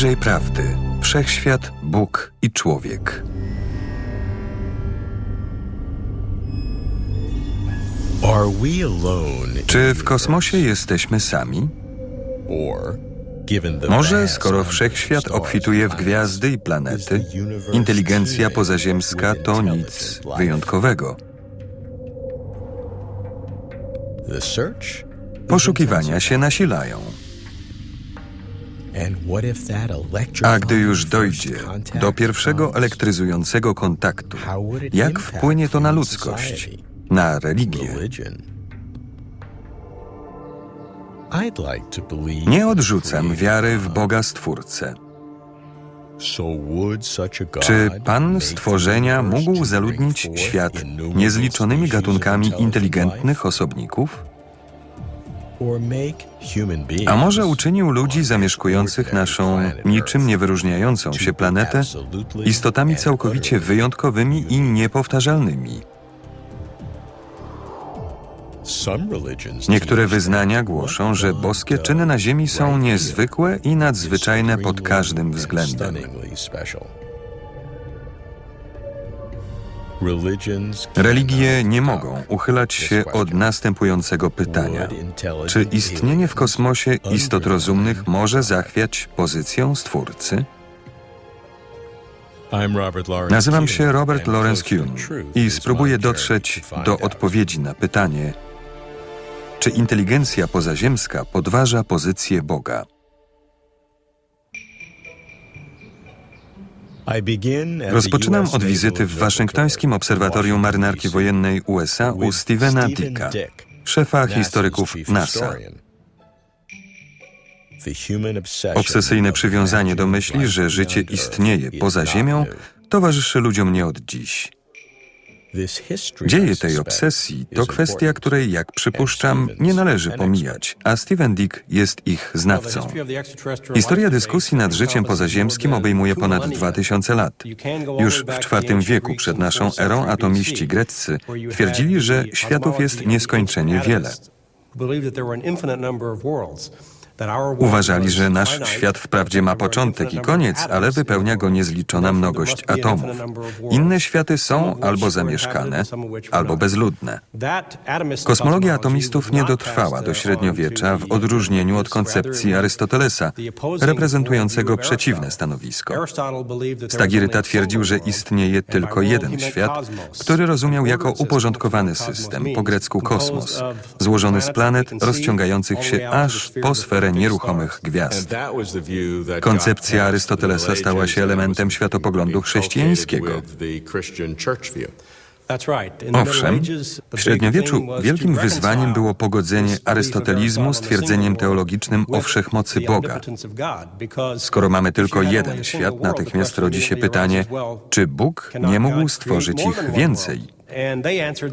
Bliżej prawdy. Wszechświat, Bóg i człowiek. Czy w kosmosie jesteśmy sami? Może, skoro wszechświat obfituje w gwiazdy i planety, inteligencja pozaziemska to nic wyjątkowego. Poszukiwania się nasilają. A gdy już dojdzie do pierwszego elektryzującego kontaktu, jak wpłynie to na ludzkość, na religię? Nie odrzucam wiary w. Boga Stwórcę. Czy Pan stworzenia mógł zaludnić świat niezliczonymi gatunkami inteligentnych osobników? A może uczynił ludzi zamieszkujących naszą niczym nie wyróżniającą się planetę istotami całkowicie wyjątkowymi i niepowtarzalnymi? Niektóre wyznania głoszą, że boskie czyny na ziemi są niezwykłe i nadzwyczajne pod każdym względem. Religie nie mogą uchylać się od następującego pytania. Czy istnienie w kosmosie istot rozumnych może zachwiać pozycją Stwórcy? Nazywam się Robert Lawrence Kuhn i spróbuję dotrzeć do odpowiedzi na pytanie, czy inteligencja pozaziemska podważa pozycję Boga? Rozpoczynam od wizyty w waszyngtońskim obserwatorium marynarki wojennej USA u Stevena Dicka, szefa historyków NASA. Obsesyjne przywiązanie do myśli, że życie istnieje poza Ziemią, towarzyszy ludziom nie od dziś. Dzieje tej obsesji to kwestia, której, jak przypuszczam, nie należy pomijać, a Steven Dick jest ich znawcą. Historia dyskusji nad życiem pozaziemskim obejmuje ponad 2000 lat. Już w IV wieku przed naszą erą atomiści greccy twierdzili, że światów jest nieskończenie wiele. Uważali, że nasz świat wprawdzie ma początek i koniec, ale wypełnia go niezliczona mnogość atomów. Inne światy są albo zamieszkane, albo bezludne. Kosmologia atomistów nie dotrwała do średniowiecza w odróżnieniu od koncepcji Arystotelesa, reprezentującego przeciwne stanowisko. Stagiryta twierdził, że istnieje tylko jeden świat, który rozumiał jako uporządkowany system, po grecku kosmos, złożony z planet rozciągających się aż po sferę nieruchomych gwiazd. Koncepcja Arystotelesa stała się elementem światopoglądu chrześcijańskiego. Owszem, w średniowieczu wielkim wyzwaniem było pogodzenie arystotelizmu z twierdzeniem teologicznym o wszechmocy Boga. Skoro mamy tylko jeden świat, natychmiast rodzi się pytanie, czy Bóg nie mógł stworzyć ich więcej?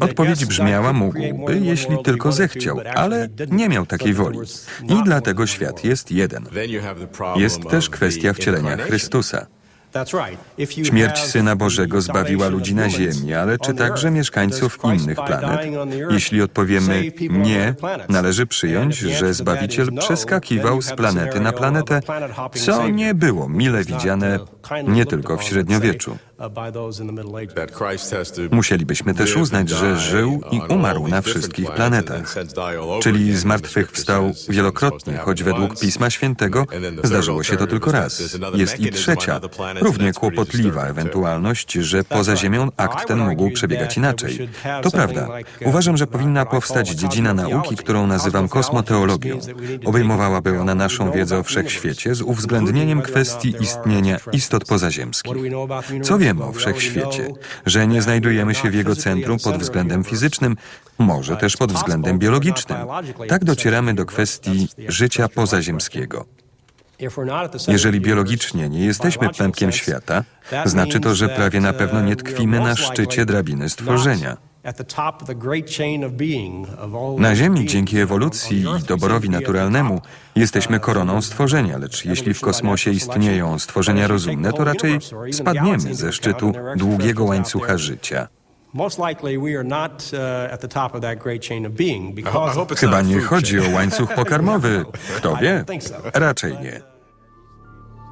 Odpowiedź brzmiała mógłby, jeśli tylko zechciał, ale nie miał takiej woli. I dlatego świat jest jeden. Jest też kwestia wcielenia Chrystusa. Śmierć Syna Bożego zbawiła ludzi na ziemi, ale czy także mieszkańców innych planet? Jeśli odpowiemy nie, należy przyjąć, że Zbawiciel przeskakiwał z planety na planetę, co nie było mile widziane nie tylko w średniowieczu. Musielibyśmy też uznać, że żył i umarł na wszystkich planetach. Czyli zmartwychwstał wielokrotnie, choć według Pisma Świętego zdarzyło się to tylko raz. Jest i trzecia, równie kłopotliwa ewentualność, że poza Ziemią akt ten mógł przebiegać inaczej. To prawda. Uważam, że powinna powstać dziedzina nauki, którą nazywam kosmoteologią. Obejmowałaby ona naszą wiedzę o wszechświecie z uwzględnieniem kwestii istnienia istot pozaziemskich. Co wiemy o wszechświecie? Że nie znajdujemy się w jego centrum pod względem fizycznym, może też pod względem biologicznym. Tak docieramy do kwestii życia pozaziemskiego. Jeżeli biologicznie nie jesteśmy pępkiem świata, znaczy to, że prawie na pewno nie tkwimy na szczycie drabiny stworzenia. Na Ziemi dzięki ewolucji i doborowi naturalnemu jesteśmy koroną stworzenia, lecz jeśli w kosmosie istnieją stworzenia rozumne, to raczej spadniemy ze szczytu długiego łańcucha życia. Chyba nie chodzi o łańcuch pokarmowy. Kto wie? Raczej nie.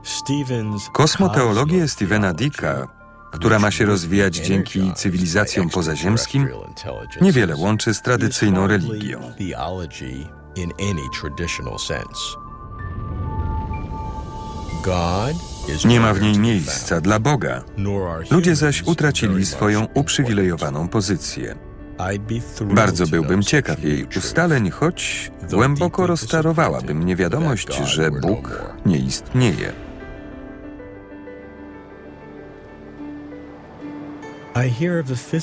Stevens Kosmoteologię Stephena Dicka, która ma się rozwijać dzięki cywilizacjom pozaziemskim, niewiele łączy z tradycyjną religią. Nie ma w niej miejsca dla Boga. Ludzie zaś utracili swoją uprzywilejowaną pozycję. Bardzo byłbym ciekaw jej ustaleń, choć głęboko rozczarowałaby mnie wiadomość, że Bóg nie istnieje.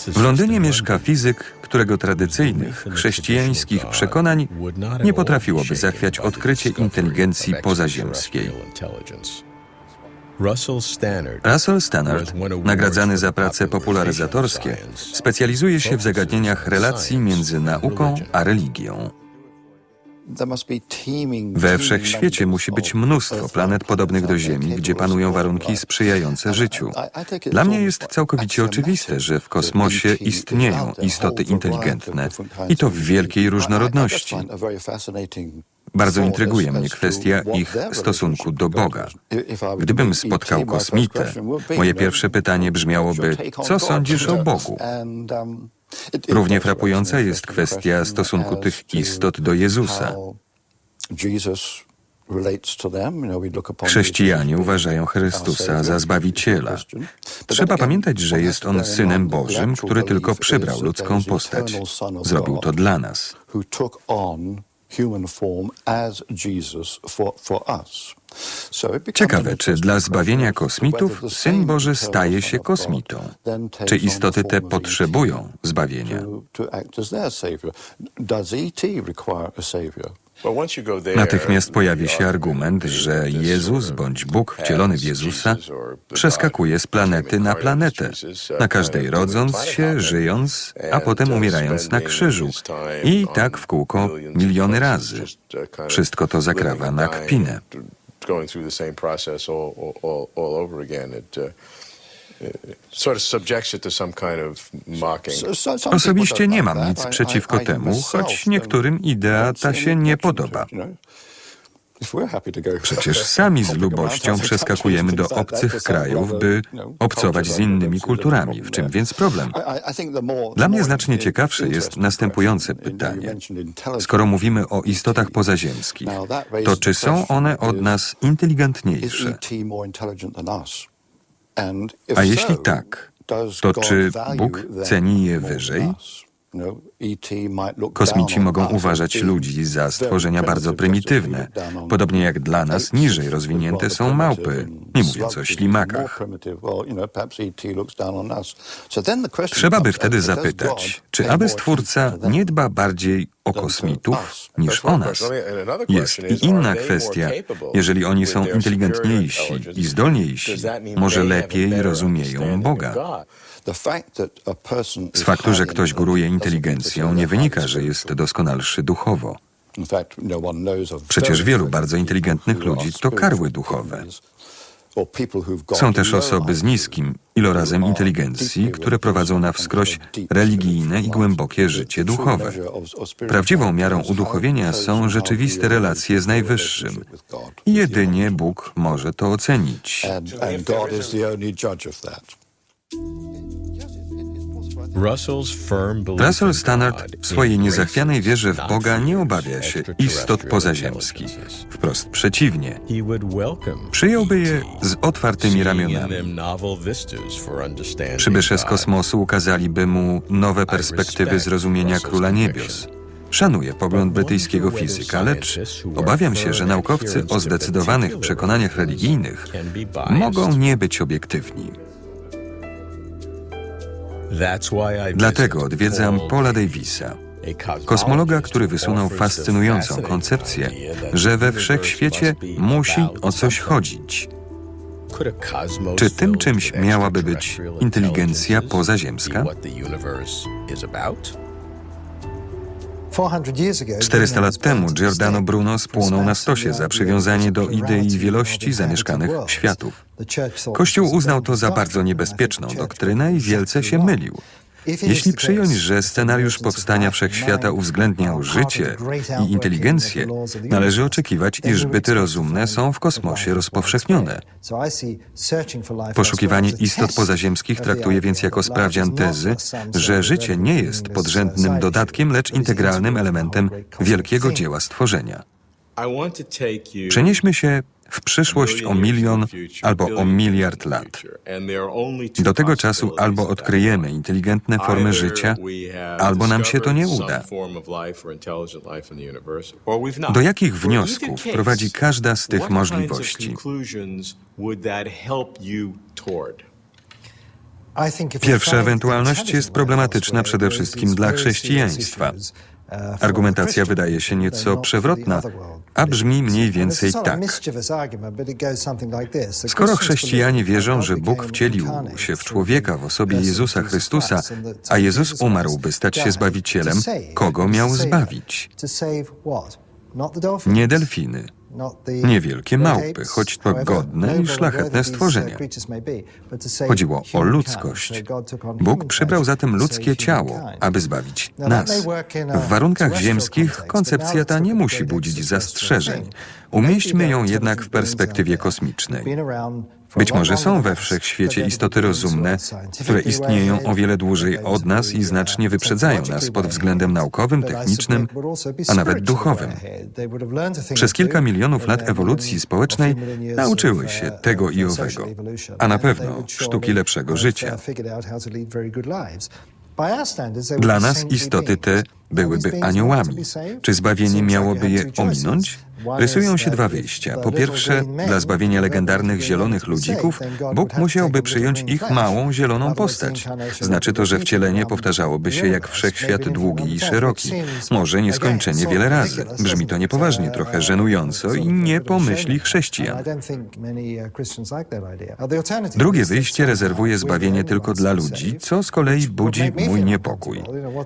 W Londynie mieszka fizyk, którego tradycyjnych, chrześcijańskich przekonań nie potrafiłoby zachwiać odkrycie inteligencji pozaziemskiej. Russell Stannard, nagradzany za prace popularyzatorskie, specjalizuje się w zagadnieniach relacji między nauką a religią. We wszechświecie musi być mnóstwo planet podobnych do Ziemi, gdzie panują warunki sprzyjające życiu. Dla mnie jest całkowicie oczywiste, że w kosmosie istnieją istoty inteligentne i to w wielkiej różnorodności. Bardzo intryguje mnie kwestia ich stosunku do Boga. Gdybym spotkał kosmitę, moje pierwsze pytanie brzmiałoby: Co sądzisz o Bogu? Równie frapująca jest kwestia stosunku tych istot do Jezusa. Chrześcijanie uważają Chrystusa za Zbawiciela. Trzeba pamiętać, że jest On Synem Bożym, który tylko przybrał ludzką postać. Zrobił to dla nas. Ciekawe, czy dla zbawienia kosmitów Syn Boży staje się kosmitą? Czy istoty te potrzebują zbawienia? Natychmiast pojawi się argument, że Jezus bądź Bóg wcielony w Jezusa przeskakuje z planety na planetę, na każdej rodząc się, żyjąc, a potem umierając na krzyżu. I tak w kółko miliony razy. Wszystko to zakrawa na kpinę. Sort of subjects it to some kind of mocking. Osobiście nie mam nic przeciwko temu, choć niektórym idea ta się nie podoba. Przecież sami z lubością przeskakujemy do obcych krajów, by obcować z innymi kulturami. W czym więc problem? Dla mnie znacznie ciekawsze jest następujące pytanie. Skoro mówimy o istotach pozaziemskich, to czy są one od nas inteligentniejsze? A jeśli tak, to czy Bóg ceni je wyżej? Kosmici mogą uważać ludzi za stworzenia bardzo prymitywne, podobnie jak dla nas niżej rozwinięte są małpy, nie mówiąc o ślimakach. Trzeba by wtedy zapytać, czy aby Stwórca nie dba bardziej o kosmitów niż o nas? Jest i inna kwestia. Jeżeli oni są inteligentniejsi i zdolniejsi, może lepiej rozumieją Boga. Z faktu, że ktoś góruje inteligencją, nie wynika, że jest doskonalszy duchowo. Przecież wielu bardzo inteligentnych ludzi to karły duchowe. Są też osoby z niskim ilorazem inteligencji, które prowadzą na wskroś religijne i głębokie życie duchowe. Prawdziwą miarą uduchowienia są rzeczywiste relacje z Najwyższym. Jedynie Bóg może to ocenić. Russell Stannard w swojej niezachwianej wierze w Boga nie obawia się istot pozaziemskich. Wprost przeciwnie. Przyjąłby je z otwartymi ramionami. Przybysze z kosmosu ukazaliby mu nowe perspektywy zrozumienia Króla Niebios. Szanuję pogląd brytyjskiego fizyka, lecz obawiam się, że naukowcy o zdecydowanych przekonaniach religijnych mogą nie być obiektywni. Dlatego odwiedzam Paula Davisa, kosmologa, który wysunął fascynującą koncepcję, że we wszechświecie musi o coś chodzić. Czy tym czymś miałaby być inteligencja pozaziemska? 400 lat temu Giordano Bruno spłonął na stosie za przywiązanie do idei wielości zamieszkanych światów. Kościół uznał to za bardzo niebezpieczną doktrynę i wielce się mylił. Jeśli przyjąć, że scenariusz powstania wszechświata uwzględniał życie i inteligencję, należy oczekiwać, iż byty rozumne są w kosmosie rozpowszechnione. Poszukiwanie istot pozaziemskich traktuję więc jako sprawdzian tezy, że życie nie jest podrzędnym dodatkiem, lecz integralnym elementem wielkiego dzieła stworzenia. Przenieśmy się w przyszłość o milion albo o miliard lat. Do tego czasu albo odkryjemy inteligentne formy życia, albo nam się to nie uda. Do jakich wniosków prowadzi każda z tych możliwości? Pierwsza ewentualność jest problematyczna przede wszystkim dla chrześcijaństwa. Argumentacja wydaje się nieco przewrotna, a brzmi mniej więcej tak. Skoro chrześcijanie wierzą, że Bóg wcielił się w człowieka w osobie Jezusa Chrystusa, a Jezus umarł, by stać się Zbawicielem, kogo miał zbawić? Nie delfiny, niewielkie małpy, choć to godne i szlachetne stworzenia. Chodziło o ludzkość. Bóg przybrał zatem ludzkie ciało, aby zbawić nas. W warunkach ziemskich koncepcja ta nie musi budzić zastrzeżeń. Umieśćmy ją jednak w perspektywie kosmicznej. Być może są we wszechświecie istoty rozumne, które istnieją o wiele dłużej od nas i znacznie wyprzedzają nas pod względem naukowym, technicznym, a nawet duchowym. Przez kilka milionów lat ewolucji społecznej nauczyły się tego i owego, a na pewno sztuki lepszego życia. Dla nas istoty te byłyby aniołami. Czy zbawienie miałoby je ominąć? Rysują się dwa wyjścia. Po pierwsze, dla zbawienia legendarnych zielonych ludzików Bóg musiałby przyjąć ich małą zieloną postać. Znaczy to, że wcielenie powtarzałoby się jak wszechświat długi i szeroki. Może nieskończenie wiele razy. Brzmi to niepoważnie, trochę żenująco i nie pomyśli chrześcijan. Drugie wyjście rezerwuje zbawienie tylko dla ludzi, co z kolei budzi mój niepokój.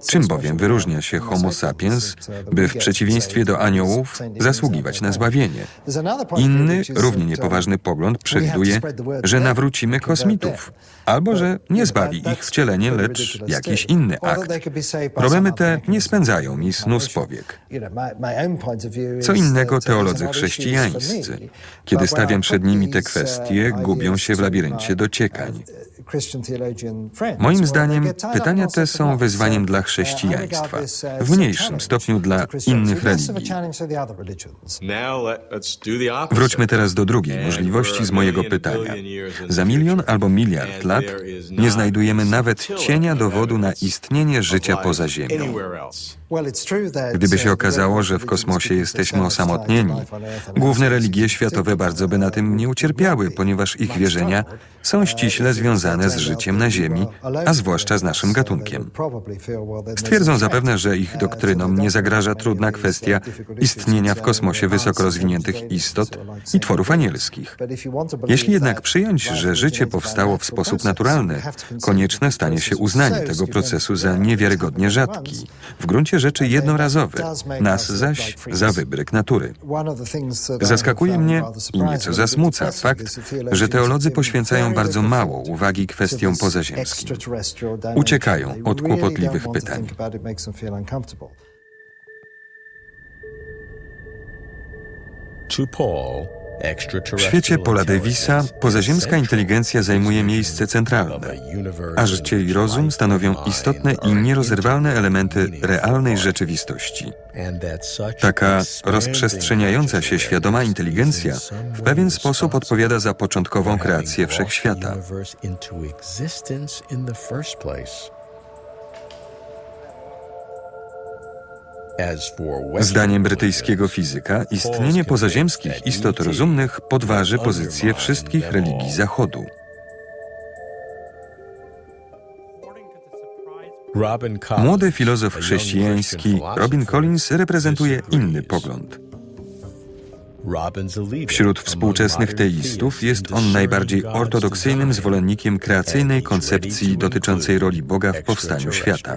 Czym bowiem wyróżnia się Homo sapiens, by w przeciwieństwie do aniołów zasługiwać na zbawienie? Inny, równie niepoważny pogląd przewiduje, że nawrócimy kosmitów, albo że nie zbawi ich wcielenie, lecz jakiś inny akt. Problemy te nie spędzają mi snu z powiek. Co innego teolodzy chrześcijańscy. Kiedy stawiam przed nimi te kwestie, gubią się w labiryncie dociekań. Moim zdaniem pytania te są wyzwaniem dla chrześcijaństwa, w mniejszym stopniu dla innych religii. Wróćmy teraz do drugiej możliwości z mojego pytania. Za milion albo miliard lat nie znajdujemy nawet cienia dowodu na istnienie życia poza Ziemią. Gdyby się okazało, że w kosmosie jesteśmy osamotnieni, główne religie światowe bardzo by na tym nie ucierpiały, ponieważ ich wierzenia są ściśle związane z życiem na Ziemi, a zwłaszcza z naszym gatunkiem. Stwierdzą zapewne, że ich doktrynom nie zagraża trudna kwestia istnienia w kosmosie wysoko rozwiniętych istot i tworów anielskich. Jeśli jednak przyjąć, że życie powstało w sposób naturalny, konieczne stanie się uznanie tego procesu za niewiarygodnie rzadki, w gruncie rzeczy jednorazowy, nas zaś za wybryk natury. Zaskakuje mnie i nieco zasmuca fakt, że teolodzy poświęcają bardzo mało uwagi kwestiom pozaziemskim. Uciekają od kłopotliwych pytań. W świecie Paula Davisa pozaziemska inteligencja zajmuje miejsce centralne, a życie i rozum stanowią istotne i nierozerwalne elementy realnej rzeczywistości. Taka rozprzestrzeniająca się świadoma inteligencja w pewien sposób odpowiada za początkową kreację wszechświata. Zdaniem brytyjskiego fizyka, istnienie pozaziemskich istot rozumnych podważy pozycję wszystkich religii Zachodu. Młody filozof chrześcijański Robin Collins reprezentuje inny pogląd. Wśród współczesnych teistów jest on najbardziej ortodoksyjnym zwolennikiem kreacyjnej koncepcji dotyczącej roli Boga w powstaniu świata.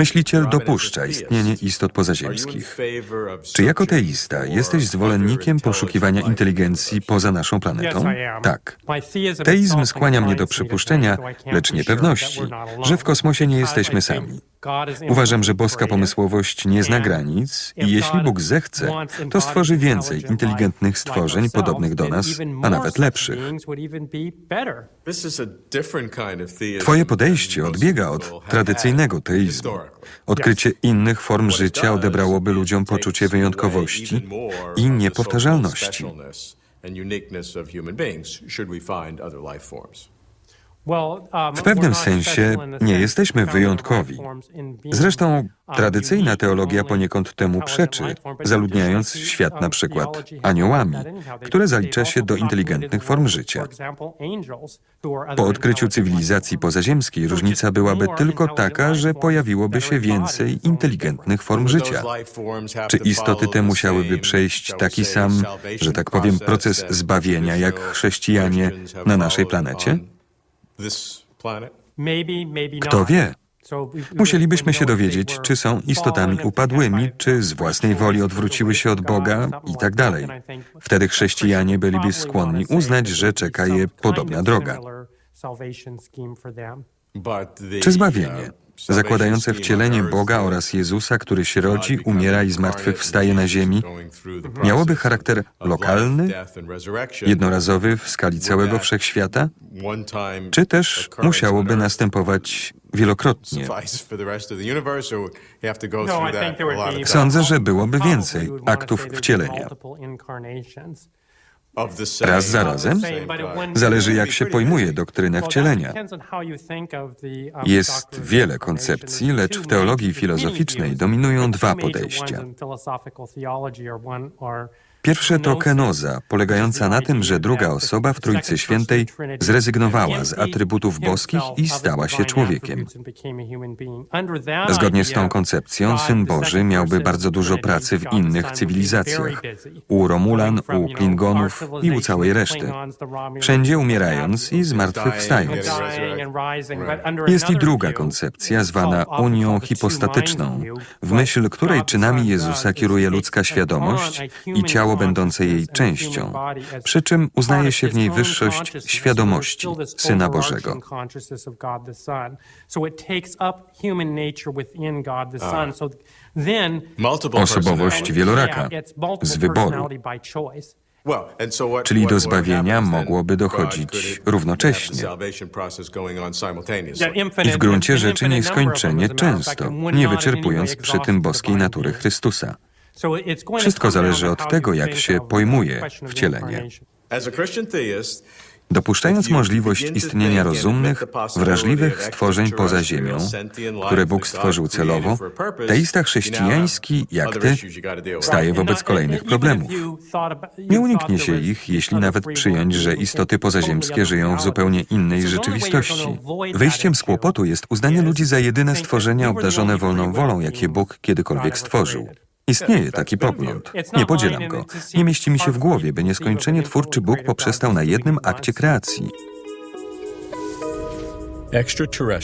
Myśliciel dopuszcza istnienie istot pozaziemskich. Czy jako teista jesteś zwolennikiem poszukiwania inteligencji poza naszą planetą? Tak. Teizm skłania mnie do przypuszczenia, lecz nie pewności, że w kosmosie nie jesteśmy sami. Uważam, że boska pomysłowość nie zna granic i jeśli Bóg zechce, to stworzy więcej inteligentnych stworzeń podobnych do nas, a nawet lepszych. Twoje podejście odbiega od tradycyjnego teizmu. Odkrycie innych form życia odebrałoby ludziom poczucie wyjątkowości i niepowtarzalności. W pewnym sensie nie jesteśmy wyjątkowi. Zresztą tradycyjna teologia poniekąd temu przeczy, zaludniając świat na przykład aniołami, które zalicza się do inteligentnych form życia. Po odkryciu cywilizacji pozaziemskiej różnica byłaby tylko taka, że pojawiłoby się więcej inteligentnych form życia. Czy istoty te musiałyby przejść taki sam, że tak powiem, proces zbawienia jak chrześcijanie na naszej planecie? Kto wie? Musielibyśmy się dowiedzieć, czy są istotami upadłymi, czy z własnej woli odwróciły się od Boga i tak dalej. Wtedy chrześcijanie byliby skłonni uznać, że czeka je podobna droga. Czy zbawienie, zakładające wcielenie Boga oraz Jezusa, który się rodzi, umiera i zmartwychwstaje na ziemi, miałoby charakter lokalny, jednorazowy w skali całego wszechświata, czy też musiałoby następować wielokrotnie? Sądzę, że byłoby więcej aktów wcielenia. Raz za razem? Zależy, jak się pojmuje doktrynę wcielenia. Jest wiele koncepcji, lecz w teologii filozoficznej dominują dwa podejścia. Pierwsze to kenoza, polegająca na tym, że druga osoba w Trójcy Świętej zrezygnowała z atrybutów boskich i stała się człowiekiem. Zgodnie z tą koncepcją, Syn Boży miałby bardzo dużo pracy w innych cywilizacjach. U Romulan, u Klingonów i u całej reszty. Wszędzie umierając i zmartwychwstając. Jest i druga koncepcja, zwana unią hipostatyczną, w myśl której czynami Jezusa kieruje ludzka świadomość i ciało będące jej częścią, przy czym uznaje się w niej wyższość świadomości Syna Bożego. Osobowość wieloraka z wyboru. Czyli do zbawienia mogłoby dochodzić równocześnie. I w gruncie rzeczy nieskończenie często, nie wyczerpując przy tym boskiej natury Chrystusa. Wszystko zależy od tego, jak się pojmuje wcielenie. Dopuszczając możliwość istnienia rozumnych, wrażliwych stworzeń poza Ziemią, które Bóg stworzył celowo, teista chrześcijański, jak ty, staje wobec kolejnych problemów. Nie uniknie się ich, jeśli nawet przyjąć, że istoty pozaziemskie żyją w zupełnie innej rzeczywistości. Wyjściem z kłopotu jest uznanie ludzi za jedyne stworzenia obdarzone wolną wolą, jakie Bóg kiedykolwiek stworzył. Istnieje taki pogląd. Nie podzielam go. Nie mieści mi się w głowie, by nieskończenie twórczy Bóg poprzestał na jednym akcie kreacji.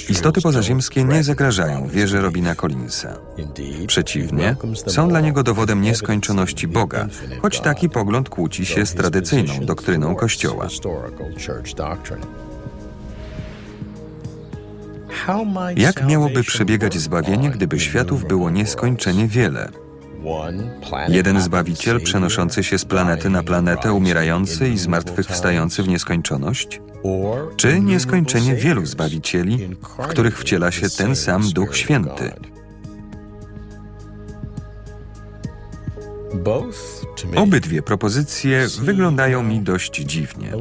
Istoty pozaziemskie nie zagrażają wierze Robina Collinsa. Przeciwnie, są dla niego dowodem nieskończoności Boga, choć taki pogląd kłóci się z tradycyjną doktryną Kościoła. Jak miałoby przebiegać zbawienie, gdyby światów było nieskończenie wiele? Jeden Zbawiciel przenoszący się z planety na planetę, umierający i zmartwychwstający w nieskończoność? Czy nieskończenie wielu Zbawicieli, w których wciela się ten sam Duch Święty? Obydwie propozycje wyglądają mi dość dziwnie.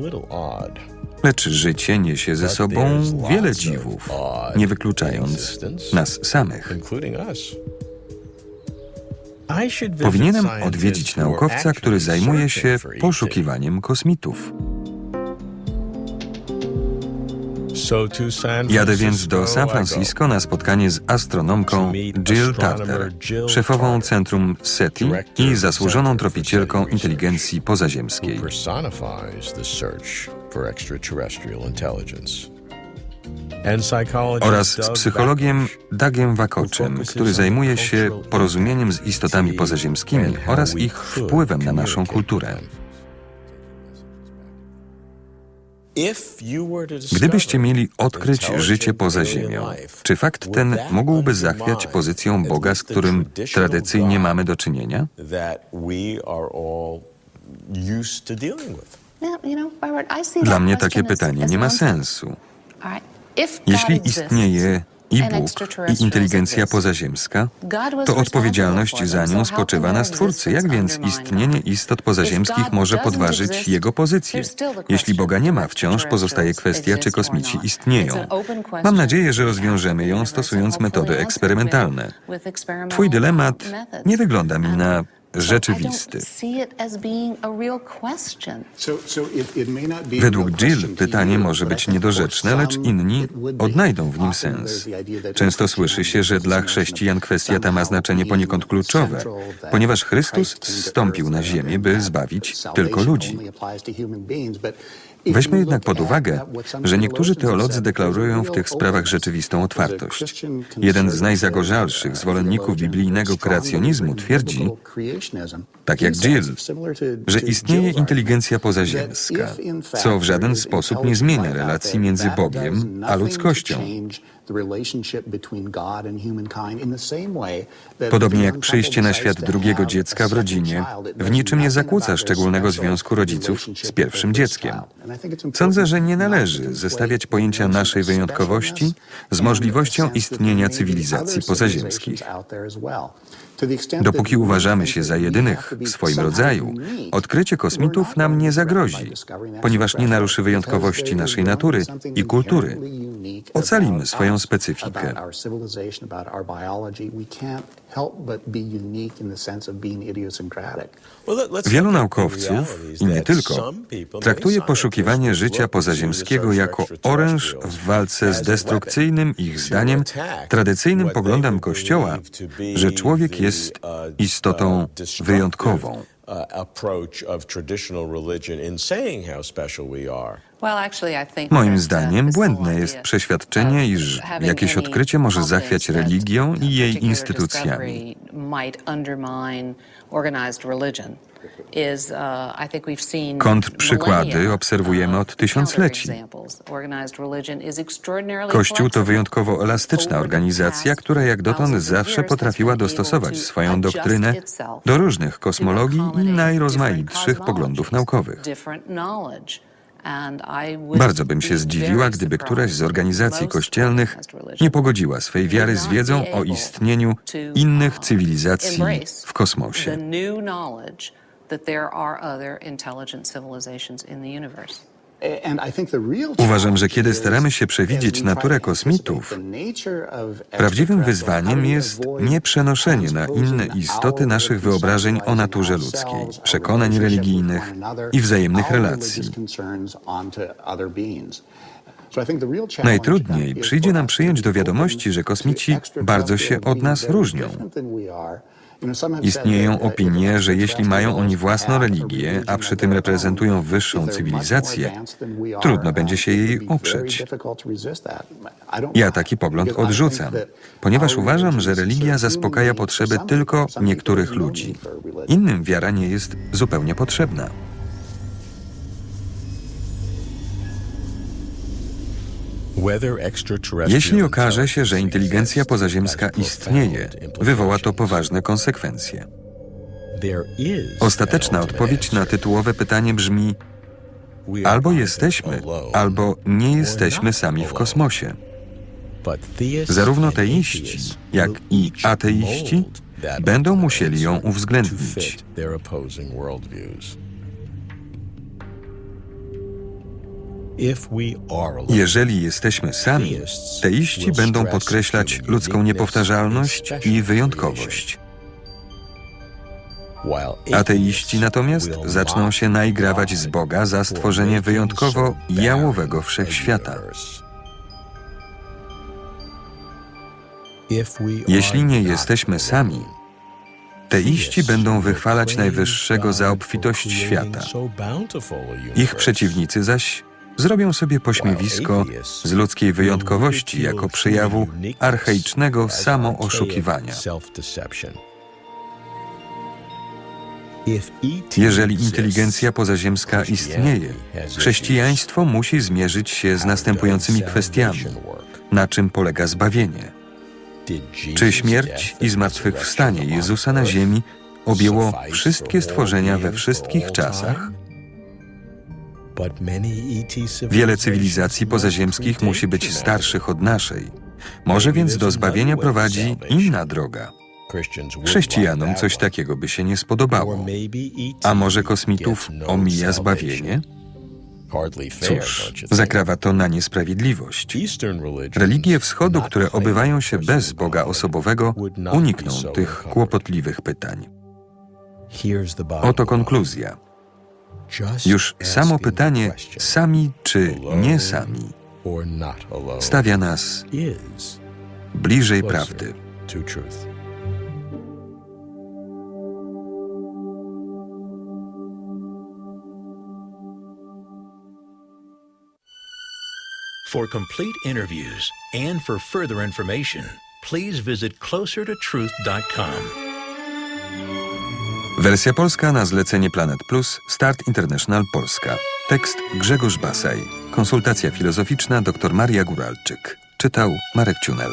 Lecz życie niesie ze sobą wiele dziwów, nie wykluczając nas samych. Powinienem odwiedzić naukowca, który zajmuje się poszukiwaniem kosmitów. Jadę więc do San Francisco na spotkanie z astronomką Jill Tarter, szefową Centrum SETI i zasłużoną tropicielką inteligencji pozaziemskiej. Oraz z psychologiem. Dougiem Wakoczem, który zajmuje się porozumieniem z istotami pozaziemskimi oraz ich wpływem na naszą kulturę. Gdybyście mieli odkryć życie poza Ziemią, czy fakt ten mógłby zachwiać pozycją Boga, z którym tradycyjnie mamy do czynienia? Dla mnie takie pytanie nie ma sensu. Jeśli istnieje i Bóg, i inteligencja pozaziemska, to odpowiedzialność za nią spoczywa na Stwórcy. Jak więc istnienie istot pozaziemskich może podważyć jego pozycję? Jeśli Boga nie ma, wciąż pozostaje kwestia, czy kosmici istnieją. Mam nadzieję, że rozwiążemy ją stosując metody eksperymentalne. Twój dylemat nie wygląda mi na rzeczywisty. Według Jill pytanie może być niedorzeczne, lecz inni odnajdą w nim sens. Często słyszy się, że dla chrześcijan kwestia ta ma znaczenie poniekąd kluczowe, ponieważ Chrystus zstąpił na ziemię, by zbawić tylko ludzi. Weźmy jednak pod uwagę, że niektórzy teolodzy deklarują w tych sprawach rzeczywistą otwartość. Jeden z najzagorzalszych zwolenników biblijnego kreacjonizmu twierdzi, tak jak Jill, że istnieje inteligencja pozaziemska, co w żaden sposób nie zmienia relacji między Bogiem a ludzkością. Podobnie jak przyjście na świat drugiego dziecka w rodzinie w niczym nie zakłóca szczególnego związku rodziców z pierwszym dzieckiem. Sądzę, że nie należy zestawiać pojęcia naszej wyjątkowości z możliwością istnienia cywilizacji pozaziemskich. Dopóki uważamy się za jedynych w swoim rodzaju, odkrycie kosmitów nam nie zagrozi, ponieważ nie naruszy wyjątkowości naszej natury i kultury. Ocalimy swoją specyfikę. Wielu naukowców, i nie tylko, traktuje poszukiwanie życia pozaziemskiego jako oręż w walce z destrukcyjnym, ich zdaniem, tradycyjnym poglądem Kościoła, że człowiek jest istotą wyjątkową. Moim zdaniem błędne jest przeświadczenie, iż jakieś odkrycie może zachwiać religią i jej instytucjami. Kontrprzykłady obserwujemy od tysiącleci. Kościół to wyjątkowo elastyczna organizacja, która jak dotąd zawsze potrafiła dostosować swoją doktrynę do różnych kosmologii i najrozmaitszych poglądów naukowych. Bardzo bym się zdziwiła, gdyby któraś z organizacji kościelnych nie pogodziła swej wiary z wiedzą o istnieniu innych cywilizacji w kosmosie. Uważam, że kiedy staramy się przewidzieć naturę kosmitów, prawdziwym wyzwaniem jest nie przenoszenie na inne istoty naszych wyobrażeń o naturze ludzkiej, przekonań religijnych i wzajemnych relacji. Najtrudniej przyjdzie nam przyjąć do wiadomości, że kosmici bardzo się od nas różnią. Istnieją opinie, że jeśli mają oni własną religię, a przy tym reprezentują wyższą cywilizację, trudno będzie się jej oprzeć. Ja taki pogląd odrzucam, ponieważ uważam, że religia zaspokaja potrzeby tylko niektórych ludzi. Innym wiara nie jest zupełnie potrzebna. Jeśli okaże się, że inteligencja pozaziemska istnieje, wywoła to poważne konsekwencje. Ostateczna odpowiedź na tytułowe pytanie brzmi: albo jesteśmy, albo nie jesteśmy sami w kosmosie. Zarówno teiści, jak i ateiści będą musieli ją uwzględnić. Jeżeli jesteśmy sami, teiści będą podkreślać ludzką niepowtarzalność i wyjątkowość. Ateiści natomiast zaczną się naigrawać z Boga za stworzenie wyjątkowo jałowego wszechświata. Jeśli nie jesteśmy sami, teiści będą wychwalać Najwyższego za obfitość świata. Ich przeciwnicy zaś zrobią sobie pośmiewisko z ludzkiej wyjątkowości jako przejawu archaicznego samooszukiwania. Jeżeli inteligencja pozaziemska istnieje, chrześcijaństwo musi zmierzyć się z następującymi kwestiami. Na czym polega zbawienie? Czy śmierć i zmartwychwstanie Jezusa na ziemi objęło wszystkie stworzenia we wszystkich czasach? Wiele cywilizacji pozaziemskich musi być starszych od naszej. Może więc do zbawienia prowadzi inna droga. Chrześcijanom coś takiego by się nie spodobało. A może kosmitów omija zbawienie? Cóż, zakrawa to na niesprawiedliwość. Religie wschodu, które obywają się bez Boga osobowego, unikną tych kłopotliwych pytań. Oto konkluzja. Już samo pytanie sami czy nie sami stawia nas bliżej prawdy. For complete interviews and for further information, please visit closertotruth.com. Wersja polska na zlecenie Planet Plus Start International Polska. Tekst Grzegorz Basaj. Konsultacja filozoficzna dr Maria Guralczyk. Czytał Marek Ciunel.